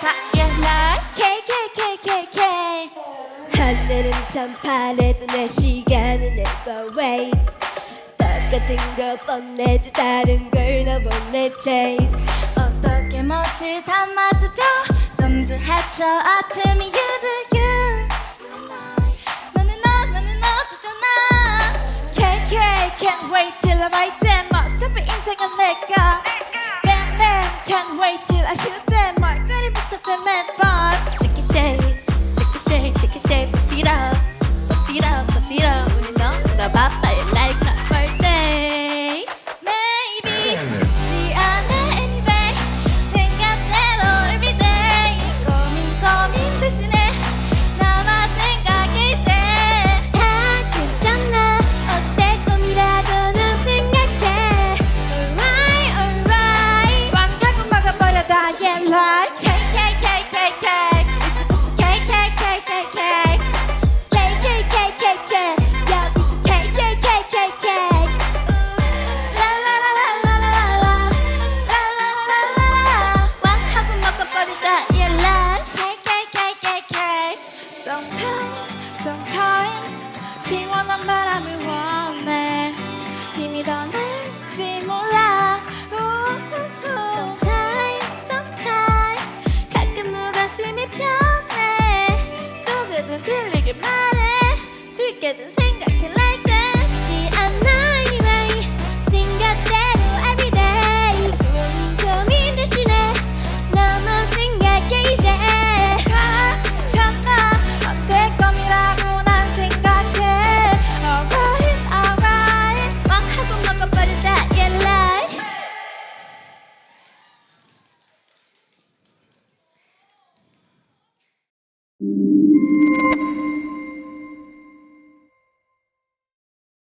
다 전판에도 내 시간은 never wait 똑같은 거 뻔해도 다른 걸 너보내 chase 어떻게 멋질 다 맞춰줘 점점 헤쳐 아침이 유부유 너는 너 너는 너잖아 KK can't wait till I write them 어차피 인생은 내가 Bam bam can't wait till I shoot them 얼굴이 붙잡혀 매번 막아버려 다 yeah like KKKKK It's KKKKK KKKKK 여기서 KKKKK 라라라라라라라 라라라라라라 왕하고 막아버리다 yeah like KKKKK Sometimes sometimes 시원한 바람을 원 쉽게든 생각해 like that. 쉽지 않아 anyway 생각대로 everyday 고민 고민 대신에 나만 생각해 이제. 괜찮아 어때? 꿈이라고 난 생각해. Alright alright. 왕하고 먹어버리다 yeah like